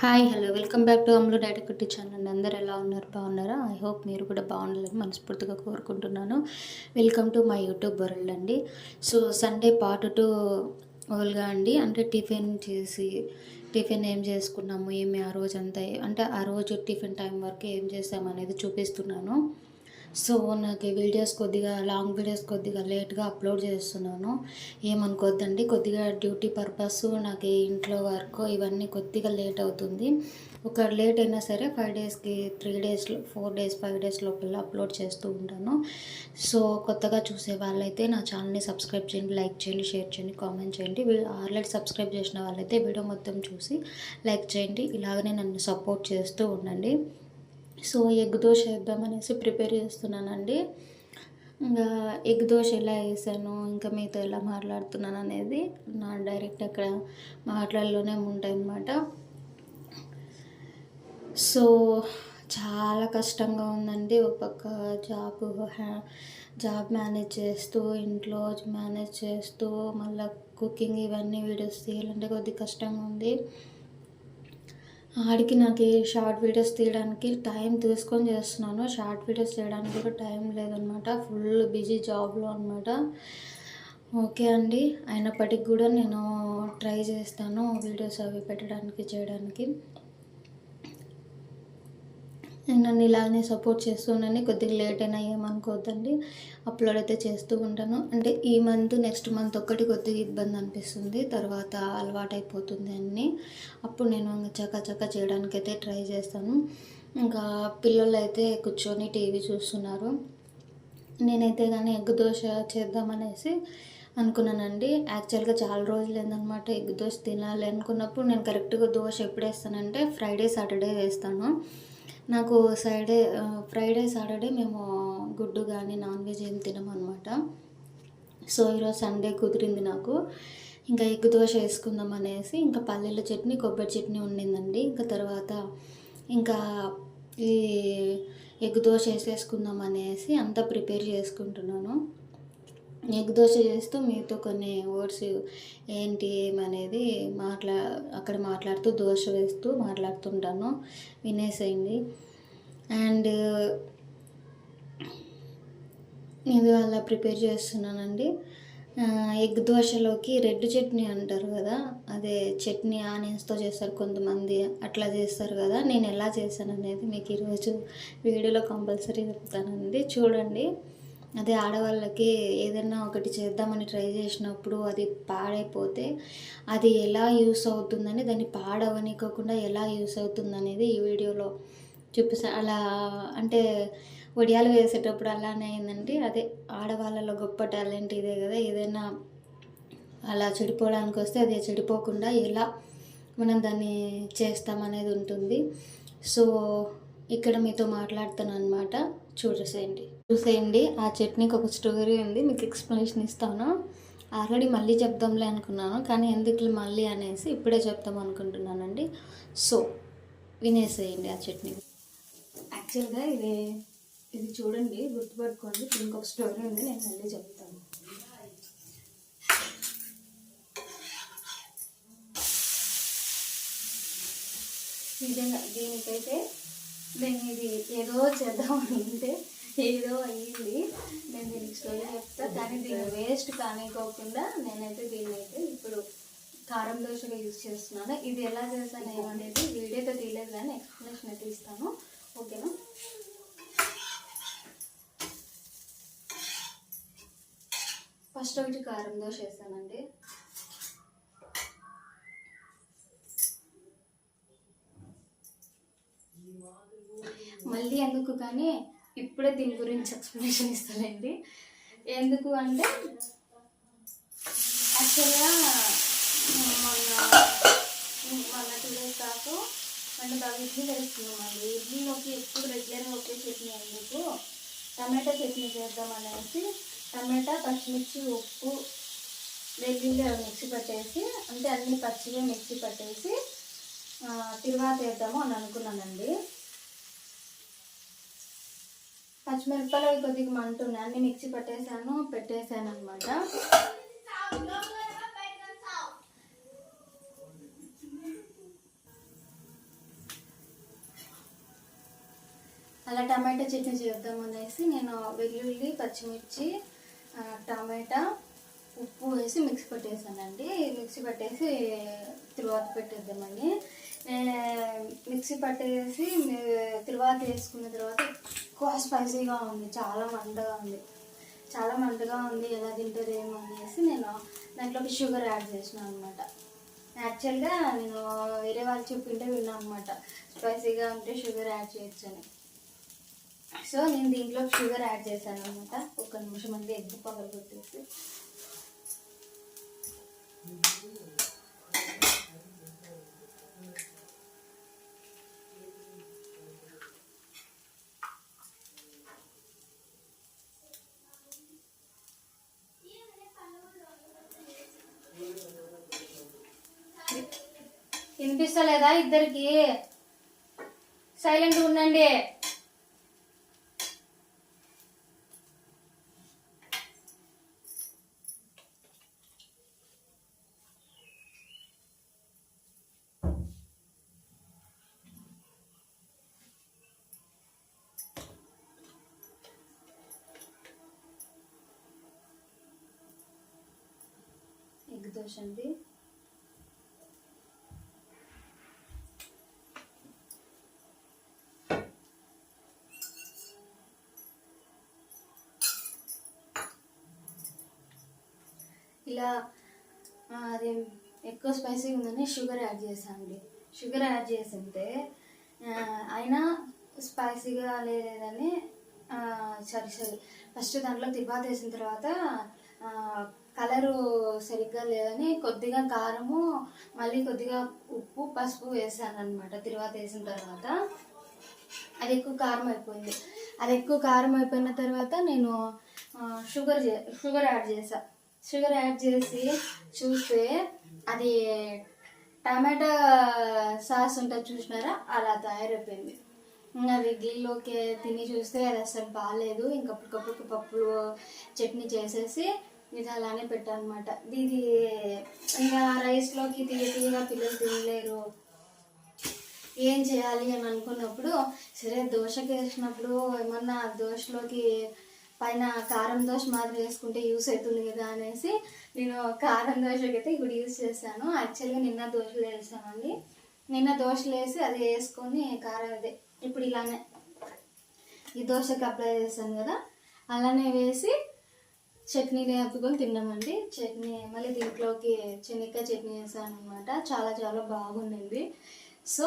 Hi hello welcome back to Ammulu direct కుట్టి channel అందరు ఎలా ఉన్నారు? బాగున్నారా? ఐ హోప్ మీరు కూడా బాగుండాలని మనస్ఫూర్తిగా కోరుకుంటున్నాను. Welcome to my YouTube world అండి. సో సండే పార్ట్ టూ ఓల్గా అండి. అంటే టిఫిన్ చేసి టిఫిన్ ఏం చేసుకున్నాము? ఏమి ఆ రోజు అంతా అంటే ఆ రోజు టిఫిన్ టైం వరకు ఏం చేసాము అనేది చూపిస్తున్నాను. సో నాకు వీడియోస్ కొద్దిగా లాంగ్ వీడియోస్ కొద్దిగా లేట్గా అప్లోడ్ చేస్తున్నాను. ఏమనుకోద్దండి కొద్దిగా డ్యూటీ పర్పస్ నాకు ఇంట్లో వర్క్ ఇవన్నీ కొద్దిగా లేట్ అవుతుంది. ఒక లేట్ అయినా సరే ఫైవ్ డేస్కి త్రీ డేస్లో ఫోర్ డేస్ ఫైవ్ డేస్ లోపల అప్లోడ్ చేస్తూ ఉంటాను. సో కొత్తగా చూసే వాళ్ళైతే నా ఛానల్ని సబ్స్క్రైబ్ చేయండి లైక్ చేయండి షేర్ చేయండి కామెంట్ చేయండి. ఆల్రెడీ సబ్స్క్రైబ్ చేసిన వాళ్ళైతే వీడియో మొత్తం చూసి లైక్ చేయండి. ఇలాగనే నన్ను సపోర్ట్ చేస్తూ ఉండండి. సో ఎగ్ దోశ వేద్దామనేసి ప్రిపేర్ చేస్తున్నానండి. ఇంకా ఎగ్ దోశ ఎలా వేసాను ఇంకా మీతో ఎలా మాట్లాడుతున్నాను అనేది నా డైరెక్ట్ అక్కడ మాటలలోనే ఉంటాయన్నమాట. సో చాలా కష్టంగా ఉందండి ఒక పక్క జాబ్ జాబ్ మేనేజ్ చేస్తూ ఇంట్లో మేనేజ్ చేస్తూ మళ్ళీ కుకింగ్ ఇవన్నీ వీడియోస్ తీయాలంటే కొద్దిగా కష్టంగా ఉంది. ఆడికి నాకు షార్ట్ వీడియోస్ తీయడానికి టైం తీసుకొని చేస్తున్నాను. షార్ట్ వీడియోస్ చేయడానికి కూడా టైం లేదనమాట. ఫుల్ బిజీ జాబ్లో అనమాట. ఓకే అండి. అయినప్పటికి కూడా నేను ట్రై చేస్తాను వీడియోస్ అవి పెట్టడానికి చేయడానికి. నన్ను ఇలానే సపోర్ట్ చేస్తున్నాను కొద్దిగా లేట్ అయినా ఏమనుకోవద్దండి. అప్లోడ్ అయితే చేస్తూ ఉంటాను. అంటే ఈ మంత్ నెక్స్ట్ మంత్ ఒక్కటి కొద్దిగా ఇబ్బంది అనిపిస్తుంది. తర్వాత అలవాటైపోతుంది అన్ని. అప్పుడు నేను చక్క చక్క చేయడానికి అయితే ట్రై చేస్తాను. ఇంకా పిల్లలు అయితే కూర్చొని టీవీ చూస్తున్నారు. నేనైతే కానీ ఎగ్ దోశ చేద్దామనేసి అనుకున్నానండి. యాక్చువల్గా చాలా రోజులు ఏందనమాట ఎగ్ దోశ తినాలి అనుకున్నప్పుడు నేను కరెక్ట్గా దోశ ఎప్పుడు వేస్తానంటే ఫ్రైడే సాటర్డే వేస్తాను. నాకు సైడే ఫ్రైడే సాటర్డే మేము గుడ్డు కానీ నాన్ వెజ్ ఏం తినమన్నమాట. సో ఈరోజు సండే కుదిరింది నాకు. ఇంకా ఎగ్ దోశ వేసుకుందాం అనేసి ఇంకా పల్లెల చట్నీ కొబ్బరి చట్నీ ఉండిందండి. ఇంకా తర్వాత ఇంకా ఈ ఎగ్ దోశ వేసేసుకుందాం అనేసి అంతా ప్రిపేర్ చేసుకుంటున్నాను. ఎగ్ దోశ చేస్తూ మీతో కొన్ని వర్డ్స్ ఏంటి ఏమనేది మాట్లా అక్కడ మాట్లాడుతూ దోశ వేస్తూ మాట్లాడుతుంటాను. వినేసేయండి. అండ్ ఇది అలా ప్రిపేర్ చేస్తున్నానండి. ఎగ్ దోశలోకి రెడ్ చట్నీ అంటారు కదా అదే చట్నీ ఆనియన్స్తో చేస్తారు కొంతమంది అట్లా చేస్తారు కదా నేను ఎలా చేశాను అనేది మీకు ఈరోజు వీడియోలో కంపల్సరీ చెప్తానండి. చూడండి. అదే ఆడవాళ్ళకి ఏదైనా ఒకటి చేద్దామని ట్రై చేసినప్పుడు అది పాడైపోతే అది ఎలా యూస్ అవుతుందని దాన్ని పాడవనికోకుండా ఎలా యూస్ అవుతుందనేది ఈ వీడియోలో చూపిస్తా అలా అంటే వడియాలు వేసేటప్పుడు అలానే అయిందంటే అదే ఆడవాళ్ళలో గొప్ప టాలెంట్ ఇదే కదా ఏదైనా అలా చెడిపోవడానికి వస్తే అది చెడిపోకుండా ఎలా మనం దాన్ని చేస్తామనేది ఉంటుంది. సో ఇక్కడ మీతో మాట్లాడుతాను అనమాట చూసేయండి చూసేయండి. ఆ చట్నీకి ఒక స్టోరీ ఉంది. మీకు ఎక్స్ప్లెనేషన్ ఇస్తాను. ఆల్రెడీ మళ్ళీ చెప్దాంలే అనుకున్నాను. కానీ ఎందుకు మళ్ళీ అనేసి ఇప్పుడే చెప్తాం అనుకుంటున్నానండి. సో వినేసేయండి ఆ చట్నీ. యాక్చువల్గా ఇది ఇది చూడండి గుర్తుపెట్టుకోండి. దీనికి ఒక స్టోరీ ఉంది. నేను మళ్ళీ చెప్తాను. నిజంగా దీనికైతే నేను ఇది ఏదో చేద్దాం అంటే ఏదో అయ్యింది నేను దీనికి స్టోరీ చెప్తా. కానీ దీన్ని వేస్ట్ కానికోకుండా నేనైతే దీన్ని అయితే ఇప్పుడు కారం దోశగా యూజ్ చేస్తున్నాను. ఇది ఎలా చేశాను ఏమనేది వీడియోతో తీయలేదు కానీ ఎక్స్ప్లెనేషన్ అయితే ఇస్తాను. ఓకేనా? ఫస్ట్ ఒకటి కారం దోశ వేస్తానండి. మళ్ళీ ఎందుకు కానీ ఇప్పుడే దీని గురించి ఎక్స్ప్లెనేషన్ ఇస్తానండి. ఎందుకు అంటే యాక్చువల్గా మొన్న మొన్న టూ డేస్ కాకు మొన్న బాగా ఇడ్లీ వేసుకున్నామండి ఇడ్లీలోకి ఎప్పుడు రెగ్యులర్గా ఒకే చట్నీ ఎందుకు? టమాటా చట్నీ చేద్దాం అనేసి టమాటా పచ్చిమిర్చి ఉప్పు వెల్లుల్లి అవి మిక్సీ పట్టేసి అంటే అన్ని పచ్చిగా మిక్సీ పట్టేసి తిరువాత వేద్దాము అని అనుకున్నానండి. పచ్చిమిరపకాయలు కొద్దిగా మంటున్నాయి మిక్సీ పట్టేశాను పెట్టేశాను అనమాట అలా టమాటా చట్నీ చేద్దాం అనేసి నేను వెల్లుల్లి పచ్చిమిర్చి టమాటా ఉప్పు వేసి మిక్సీ పట్టేసానండి. మిక్సీ పట్టేసి తిరువాత పెట్టేద్దామండి. మిక్సీ పట్టేసి మీ- తిరువాత వేసుకున్న తర్వాత ఎక్కువ స్పైసీగా ఉంది చాలా మంటగా ఉంది. చాలా మంటగా ఉంది ఎలా తింటారేమో అనేసి నేను దాంట్లోకి షుగర్ యాడ్ చేసిన అనమాట యాక్చువల్గా నేను వేరే వాళ్ళు చెప్పింటే విన్నాను అనమాట స్పైసీగా ఉంటే షుగర్ యాడ్ చేయొచ్చని. సో నేను దీంట్లో షుగర్ యాడ్ చేశాను అనమాట ఒక నిమిషం అంతే ఎగ్ పగలు వినిపిస్తలేదా ఇద్దరికి? సైలెంట్ ఉండండి. ఎగ్ దోశ అండి. ఇలా అది ఎక్కువ స్పైసీ ఉందని షుగర్ యాడ్ చేశాను అండి. షుగర్ యాడ్ చేసింటే అయినా స్పైసీగా లేదని సరే సరే. ఫస్ట్ దాంట్లో తిరువాత వేసిన తర్వాత కలరు సరిగ్గా లేదని కొద్దిగా కారము మళ్ళీ కొద్దిగా ఉప్పు పసుపు వేసాను అనమాట తిరువాత వేసిన తర్వాత. అది ఎక్కువ కారం అయిపోయింది. అది ఎక్కువ కారం అయిపోయిన తర్వాత నేను షుగర్ చే షుగర్ యాడ్ చేసా షుగర్ యాడ్ చేసి చూస్తే అది టమాటా సాస్ ఉంటుంది చూసినారా? అలా తయారైపోయింది. ఇంకా అది ఇడ్లీలోకి తిని చూస్తే అది అసలు బాగాలేదు ఇంకా అప్పటికప్పుడు పప్పులు చట్నీ చేసేసి ఇది అలానే పెట్టానమాట. ఇది ఇంకా రైస్లోకి తీయ తీయగా పిల్లలు తినలేరు. ఏం చేయాలి అని అనుకున్నప్పుడు సరే దోశకి వేసినప్పుడు ఏమన్నా దోశలోకి పైన కారం దోశ మాదిరి వేసుకుంటే యూస్ అవుతుంది కదా అనేసి నేను కారం దోశకి అయితే ఇప్పుడు యూస్ చేశాను. యాక్చువల్గా నిన్న దోశలు వేసానండి. నిన్న దోశలు వేసి అది వేసుకొని కారం అదే ఇప్పుడు ఇలానే ఈ దోశకి అప్లై చేశాను కదా. అలానే వేసి చట్నీ వేపుకొని తిన్నామండి. చట్నీ మళ్ళీ దీంట్లోకి చెనిక్కాయ చట్నీ వేసాను అనమాట చాలా చాలా బాగుండింది. సో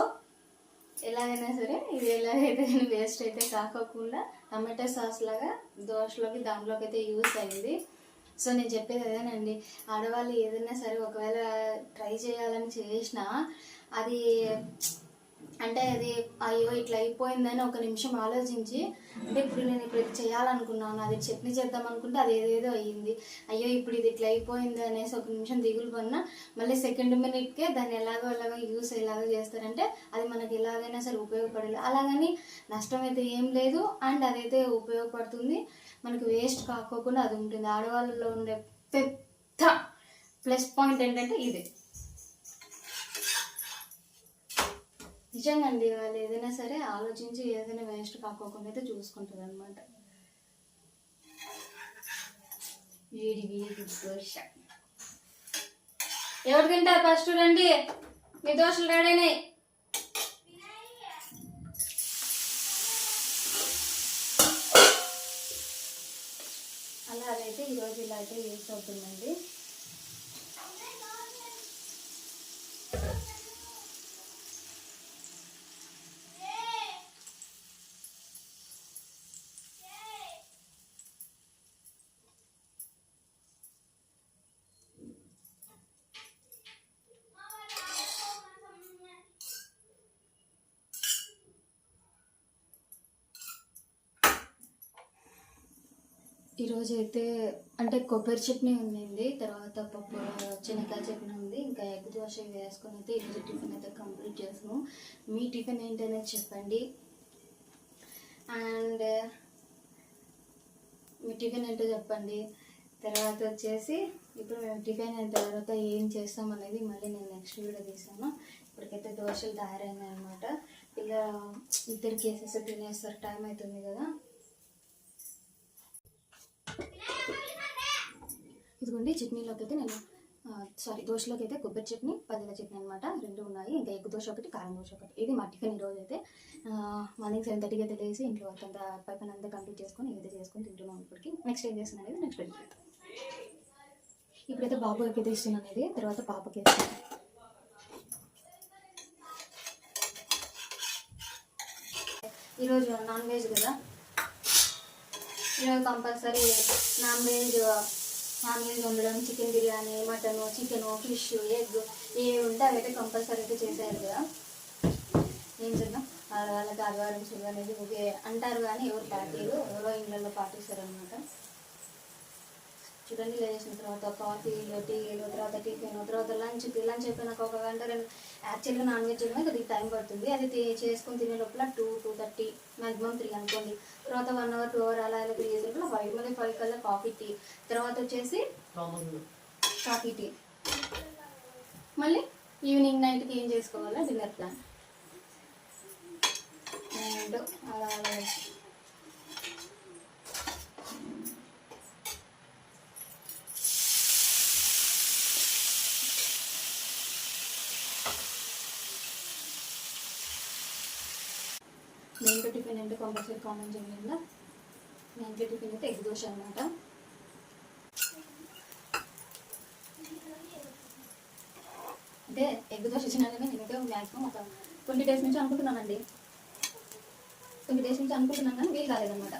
ఎలాగైనా సరే ఇది ఎలాగైతే వేస్ట్ అయితే కాకోకుండా టమాటా సాస్ లాగా దోశలోకి దాంట్లోకి అయితే యూస్ అయింది. సో నేను చెప్పేది అదేనండి. ఆడవాళ్ళు ఏదైనా సరే ఒకవేళ ట్రై చేయాలని చేసినా అది అంటే అది అయ్యో ఇట్లా అయిపోయిందని ఒక నిమిషం ఆలోచించి అంటే ఇప్పుడు నేను ఇప్పుడు ఇది చేయాలనుకున్నాను అది చట్నీ చేద్దాం అనుకుంటే అది ఏదేదో అయ్యింది. అయ్యో ఇప్పుడు ఇది ఇట్లా అయిపోయింది అనేసి ఒక నిమిషం దిగులు పడినా మళ్ళీ సెకండ్ మినిట్కే దాన్ని ఎలాగో ఎలాగో యూస్ ఎలాగో చేస్తారంటే అది మనకి ఎలాగైనా సరే ఉపయోగపడలేదు అలాగని నష్టం అయితే ఏం లేదు. అండ్ అదైతే ఉపయోగపడుతుంది. మనకి వేస్ట్ కాకోకుండా అది ఉంటుంది. ఆడవాళ్ళలో ఉండే పెద్ద ప్లస్ పాయింట్ ఏంటంటే ఇది. నిజంగా అండి వాళ్ళు ఏదైనా సరే ఆలోచించి ఏదైనా వేస్ట్ కాకోకుండా అయితే చూసుకుంటారు అనమాట వేడి వేడి దోశ ఎవరు తింటారు ఫస్ట్ రండి? మీ దోశలు రెడీనాయి అలా అదైతే ఈరోజు ఇలా అయితే యూస్ అవుతుందండి. ఈరోజు అయితే అంటే కొబ్బరి చట్నీ ఉండింది తర్వాత పప్పు శనగకాయ చట్నీ ఉంది ఇంకా ఎగ్ దోశ వేసుకొని అయితే ఈరోజు టిఫిన్ అయితే కంప్లీట్ చేసాము మీ టిఫిన్ ఏంటనేది చెప్పండి. అండ్ మీ టిఫిన్ ఏంటో చెప్పండి. తర్వాత వచ్చేసి ఇప్పుడు మేము టిఫిన్ అయిన తర్వాత ఏం చేస్తాం అనేది మళ్ళీ నేను నెక్స్ట్ వీడియో తీసాను ఇప్పటికైతే దోశలు తయారైనాయి అనమాట పిల్ల ఇద్దరికి వేసేస్తే తినేస్తారు టైం అవుతుంది కదా. ఇదిగోండి చట్నీలోకి అయితే నేను సారీ దోశలోకి అయితే కొబ్బరి చట్నీ పల్లీల చట్నీ అనమాట రెండు ఉన్నాయి. ఇంకా ఎగ్ దోశ ఒకటి కారం దోశ ఒకటి. ఇది మా టిఫిన్ ఈరోజు అయితే. మార్నింగ్ సెవెన్ థర్టీకి అయితే లేసి ఇంట్లో వర్క్ అంతా పై పని అంతా కంప్లీట్ చేసుకొని ఏదైతే చేసుకొని తింటున్నాం ఇప్పటికి. నెక్స్ట్ ఏం చేస్తున్నాను అనేది నెక్స్ట్ వెళ్ళి ఇప్పుడైతే బాబుకి అయితే ఇస్తున్నాను అనేది తర్వాత పాపకి ఇస్తున్నాను. ఈరోజు నాన్ వెజ్ కదా. ఈరోజు compulsory non veg non veg వండడం chicken biryani mutton chicken fish egg ఏ ఉంటే అవి అయితే కంపల్సరీ అయితే చేసేయాలి కదా. ఏం చేద్దాం? వాళ్ళ వాళ్ళకి ఆదివారం శుభ అనేది ఒకే అంటారు కానీ ఎవరు పార్టీలు? ఎవరో ఇళ్ళల్లో పాటిస్తారు అనమాట చూడండి లేచిన తర్వాత కాఫీలు టీలు తర్వాత టిఫిన్ తర్వాత లంచ్ లంచ్ అయిపోయినాక ఒక గంట రెండు యాక్చువల్గా నాన్ వెజ్ అయినా కొద్దిగా టైం పడుతుంది. అది చేసుకుని చేసుకొని తినే లోపల two two thirty maximum three అనుకోండి. తర్వాత వన్ అవర్ టూ అవర్ అలా అలా త్రీ లోపల ఫైవ్ మళ్ళీ ఫైవ్ కల్లా కాఫీ టీ తర్వాత వచ్చేసి కాఫీ టీ మళ్ళీ ఈవినింగ్ నైట్కి ఏం చేసుకోవాలా? డిన్నర్ ప్లాన్ అండ్ అలా అలా టిఫిన్ అంటే కంపల్సరీ కామన్ చేయండి నేను టిఫిన్ అయితే ఎగ్ దోశ అనమాట అంటే ఎగ్ దోశ తినాలని నేనైతే మ్యాక్సిమం ఒక ట్వంటీ డేస్ నుంచి అనుకుంటున్నానండి. ట్వంటీ డేస్ నుంచి అనుకుంటున్నాను కానీ వీలు కాలేదన్నమాట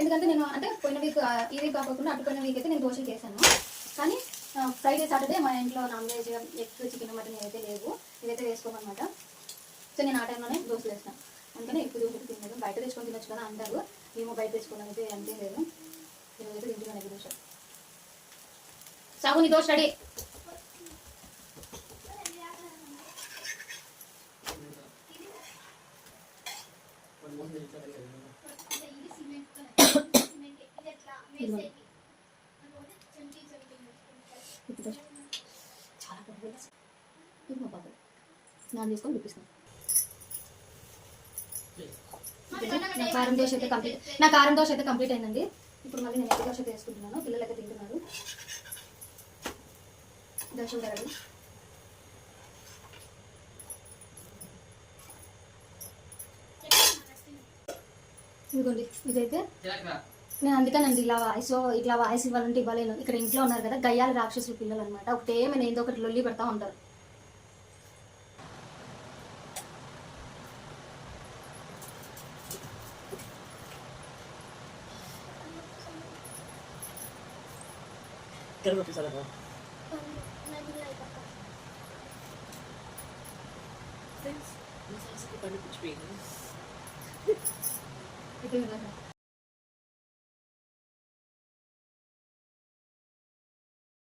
ఎందుకంటే నేను అంటే పోయిన వీక్ ఈ వీక్ కాకుండా అటుకున్న వీక్ అయితే నేను దోశ చేశాను. కానీ ఫ్రైడే సాటర్డే మా ఇంట్లో non veg egg chicken mutton ఏదైతే లేవు ఇదైతే వేసుకోమన్నమాట. సో నేను ఆ టైంలోనే దోశలు వేస్తాను అందుకనే ఎక్కువ దోశలు తినలేదు బయట తెచ్చుకొని తినొచ్చు కదా అంటారు. మేము బయట తెచ్చుకోవడం అయితే అంతే లేదు. ఈరోజు అయితే తింటున్నాను ఎగ్ దోశ సాగు దోశ రెడీ. చాలా నాన్ చేసుకొని చూపిస్తాను నా కారం దోశ అయితే కంప్లీట్ నా కారం దోశ అయితే కంప్లీట్ అయిందండి. ఇప్పుడు మళ్ళీ నేను ఎగ్ దోశ అయితే వేసుకుంటున్నాను. పిల్లలు అయితే తింటున్నారు. దోశ కరడు ఇదిగోండి ఇదైతే నేను అందుకనండి ఇలా వాయిస్ ఇట్లా వాయిస్ ఇవ్వాలంటే ఇవ్వలేను. ఇక్కడ ఇంట్లో ఉన్నారు కదా గయ్యాలి రాక్షసులు పిల్లలు అనమాట ఒకటే ఏమైనా ఏదో ఒకటి లొల్లి పెడతా ఉంటారు. Kailan mo pisara ka? Nag-live ako. Thanks. Masaya sa kita na pitch Ito yung lahat.